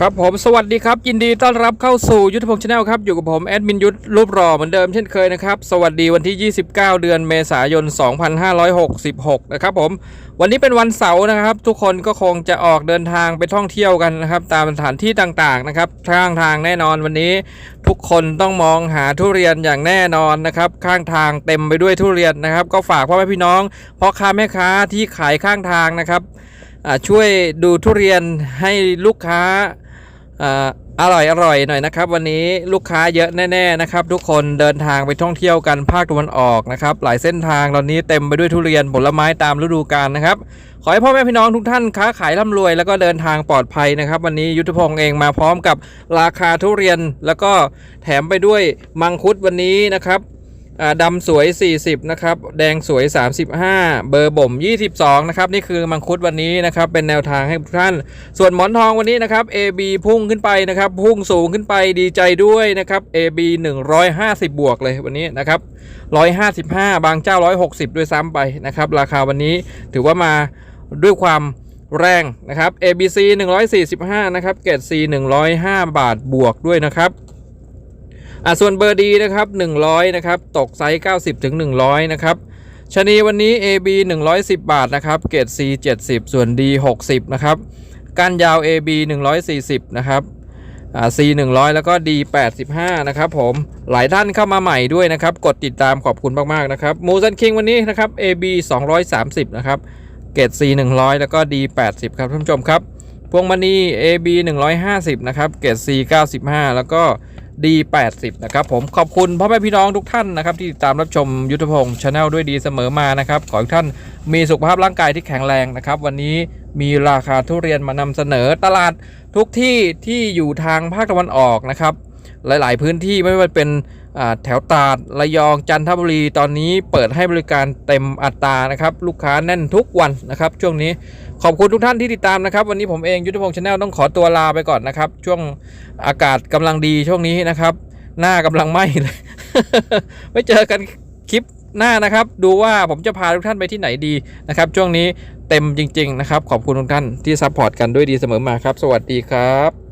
ครับผมสวัสดีครับยินดีต้อนรับเข้าสู่ยุทธพงศ์ชาแนลครับอยู่กับผมแอดมินยุทธรูปรอเหมือนเดิมเช่นเคยนะครับสวัสดีวันที่ 29 เดือนเมษายน 2566 นะครับผมวันนี้เป็นวันเสาร์นะครับ ทุกคนก็คงจะออกเดินทางไปท่องเที่ยวกันนะครับตามสถานที่ต่างๆนะครับข้างทางแน่นอนวันนี้ ทุกคนต้องมองหาทุเรียนอย่างแน่นอนนะครับข้างทางเต็มไปด้วยทุเรียนนะครับ ก็ฝากพ่อแม่พี่น้องพ่อค้าแม่ค้าที่ขายข้างทางนะครับช่วยดูทุเรียนให้ลูกค้า อร่อยอร่อยหน่อยนะครับ วันนี้ลูกค้าเยอะแน่ๆนะครับ ทุกคนเดินทางไปท่องเที่ยวกันภาคตะวันออกนะครับ หลายเส้นทางตอนนี้เต็มไปด้วยทุเรียนผลไม้ตามฤดูกาลนะครับ ขอให้พ่อแม่พี่น้องทุกท่านค้าขายร่ำรวย แล้วก็เดินทางปลอดภัยนะครับ วันนี้ยุทธพงศ์เองมาพร้อมกับราคาทุเรียนแล้วก็แถมไปด้วยมังคุดวันนี้นะครับ ดำสวย 40 นะครับ แดงสวย 35 เบอร์บ่ม 22 นะครับ นี่คือมังคุดวันนี้นะครับ เป็นแนวทางให้ทุกท่าน ส่วนหมอนทองวันนี้นะครับ AB พุ่งขึ้นไปนะครับ พุ่งสูงขึ้นไปดีใจด้วยนะครับ AB 150 บวกเลยวันนี้นะครับ 155 บางเจ้า 160 ด้วยซ้ำไปนะครับ ราคาวันนี้ถือว่ามาด้วยความแรงนะครับ ABC 145 นะครับ เกรด C 105 บาทบวกด้วยนะครับ อะส่วนเบอร์ดีนะครับ 100 นะครับ ตกไซส์ 90 ถึง 100 นะครับชะนีวันนี้ AB 110 บาทนะครับ เกรด C 70 ส่วน D 60 นะครับ ก้านยาว AB 140 นะครับอ่า C 100 แล้วก็ D 85 นะครับผม หลายท่านเข้ามาใหม่ด้วยนะครับ กดติดตามขอบคุณมากๆนะครับ มูซันคิงวันนี้นะครับ AB 230 นะครับ เกรด C 100 แล้วก็ D 80 ครับท่านผู้ชมครับ พวงมณี AB 150 นะครับ เกรด C 95 แล้วก็ D 80 นะครับผมขอบคุณพ่อแม่พี่น้องทุกท่านนะครับที่ติดตามรับชมยุทธพงศ์ชาแนลด้วยดีเสมอมานะครับขอให้ท่านมีสุขภาพร่างกายที่แข็งแรงนะครับ วันนี้มีราคาทุเรียนมานำเสนอตลาดทุกที่ที่อยู่ทางภาคตะวันออกนะครับ หลาย ๆ พื้นที่ไม่ว่าเป็นแถวตราดระยองจันทบุรีตอนนี้เปิดให้บริการเต็มอัตรานะครับ ลูกค้าแน่นทุกวันนะครับ ช่วงนี้ขอบคุณทุกท่านที่ติดตามนะครับ วันนี้ผมเองยุทธพงศ์ชาแนลต้องขอตัวลาไปก่อนนะครับ ช่วงอากาศกำลังดีช่วงนี้นะครับ หน้ากำลังไหม้เลยไว้เจอกันคลิปหน้านะครับ ดูว่าผมจะพาทุกท่านไปที่ไหนดีนะครับ ช่วงนี้เต็มจริง ๆ นะครับ ขอบคุณทุกท่านที่ซัพพอร์ตกันด้วยดีเสมอมาครับ สวัสดีครับ